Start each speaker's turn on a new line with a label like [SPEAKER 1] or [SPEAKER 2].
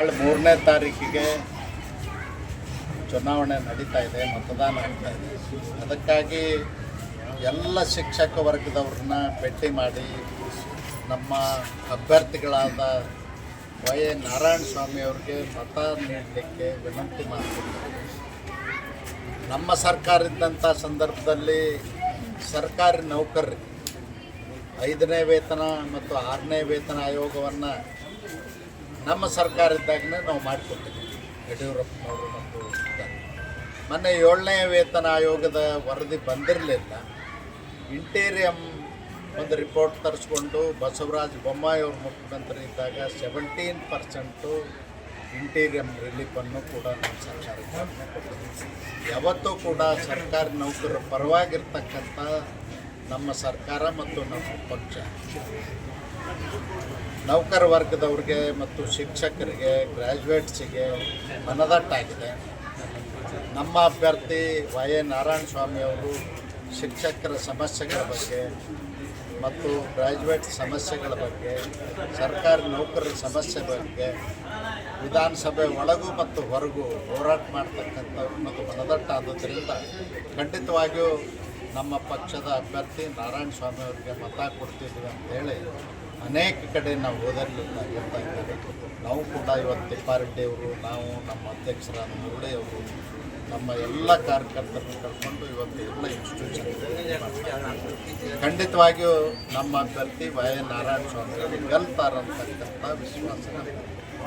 [SPEAKER 1] ಮೂರನೇ ತಾರೀಕಿಗೆ ಚುನಾವಣೆ ನಡೀತಾ ಇದೆ, ಮತದಾನ ಆಗ್ತಾ ಇದೆ. ಅದಕ್ಕಾಗಿ ಎಲ್ಲ ಶಿಕ್ಷಕ ವರ್ಗದವ್ರನ್ನ ಭೇಟಿ ಮಾಡಿ ನಮ್ಮ ಅಭ್ಯರ್ಥಿಗಳಾದ ವೈ ಎ ನಾರಾಯಣ ಸ್ವಾಮಿ ಅವ್ರಿಗೆ ಮತ ನೀಡಲಿಕ್ಕೆ ವಿನಂತಿ ಮಾಡ್ತಿದ್ದಾರೆ. ನಮ್ಮ ಸರ್ಕಾರ ಇದ್ದಂಥ ಸಂದರ್ಭದಲ್ಲಿ ಸರ್ಕಾರಿ ನೌಕರರಿಗೆ ಐದನೇ ವೇತನ ಮತ್ತು ಆರನೇ ವೇತನ ಆಯೋಗವನ್ನು ನಮ್ಮ ಸರ್ಕಾರ ಇದ್ದಾಗಲೇ ನಾವು ಮಾಡಿಕೊಟ್ಟಿದ್ದೀವಿ ಯಡಿಯೂರಪ್ಪನವರು ಮತ್ತು. ಮೊನ್ನೆ ಏಳನೇ ವೇತನ ಆಯೋಗದ ವರದಿ ಬಂದಿರಲಿಲ್ಲ ಇಂಟೀರಿಯಂ ಒಂದು ರಿಪೋರ್ಟ್ ತರಿಸ್ಕೊಂಡು ಬಸವರಾಜ ಬೊಮ್ಮಾಯಿ ಅವರು ಮುಖ್ಯಮಂತ್ರಿ ಇದ್ದಾಗ ಸೆವೆಂಟೀನ್ ಪರ್ಸೆಂಟು ಇಂಟೀರಿಯಂ ರಿಲೀಫನ್ನು ಕೂಡ ನಮ್ಮ ಸರ್ಕಾರ ಯಾವತ್ತೂ ಕೂಡ ಸರ್ಕಾರಿ ನೌಕರರ ಪರವಾಗಿರ್ತಕ್ಕಂಥ ನಮ್ಮ ಸರ್ಕಾರ ಮತ್ತು ನಮ್ಮ ಪಕ್ಷ. ನೌಕರ ವರ್ಗದವ್ರಿಗೆ ಮತ್ತು ಶಿಕ್ಷಕರಿಗೆ ಗ್ರ್ಯಾಜುಯೇಟ್ಸಿಗೆ ಮನದಟ್ಟಾಗಿದೆ. ನಮ್ಮ ಅಭ್ಯರ್ಥಿ ವೈ ಎ ನಾರಾಯಣ ಸ್ವಾಮಿ ಅವರು ಶಿಕ್ಷಕರ ಸಮಸ್ಯೆಗಳ ಬಗ್ಗೆ ಮತ್ತು ಗ್ರ್ಯಾಜುಯೇಟ್ ಸಮಸ್ಯೆಗಳ ಬಗ್ಗೆ, ಸರ್ಕಾರಿ ನೌಕರರ ಸಮಸ್ಯೆ ಬಗ್ಗೆ ವಿಧಾನಸಭೆ ಒಳಗೂ ಮತ್ತು ಹೊರಗೂ ಹೋರಾಟ ಮಾಡ್ತಕ್ಕಂಥವ್ರು ಮತ್ತು ಮನದಟ್ಟಾದ್ದರಿಂದ ಖಂಡಿತವಾಗಿಯೂ ನಮ್ಮ ಪಕ್ಷದ ಅಭ್ಯರ್ಥಿ ನಾರಾಯಣ ಸ್ವಾಮಿ ಅವರಿಗೆ ಮತ ಕೊಡ್ತಿದ್ವಿ ಅಂತೇಳಿ ಅನೇಕ ಕಡೆ ನಾವು ಓದರ್ಲಿಲ್ಲ ಹೇಳ್ತಾ ಇದ್ದಾರೆ ನಾವು ಕೂಡ ಇವತ್ತು ತಿಪ್ಪಾರೆಡ್ಡಿ ಅವರು ನಾವು ನಮ್ಮ ಅಧ್ಯಕ್ಷರಾದ ಮುರುಳಿ ಅವರು ನಮ್ಮ ಎಲ್ಲ ಕಾರ್ಯಕರ್ತರನ್ನು ಕರ್ಕೊಂಡು ಇವತ್ತು ಎಲ್ಲ ಇನ್ಸ್ಟಿಟ್ಯೂಷನ್ ಖಂಡಿತವಾಗಿಯೂ ನಮ್ಮ ಅಭ್ಯರ್ಥಿ ವೈ ನಾರಾಯಣ ಸ್ವಾಮಿ ಅವರು ಗೆಲ್ತಾರಂತಕ್ಕಂಥ ವಿಶ್ವಾಸ.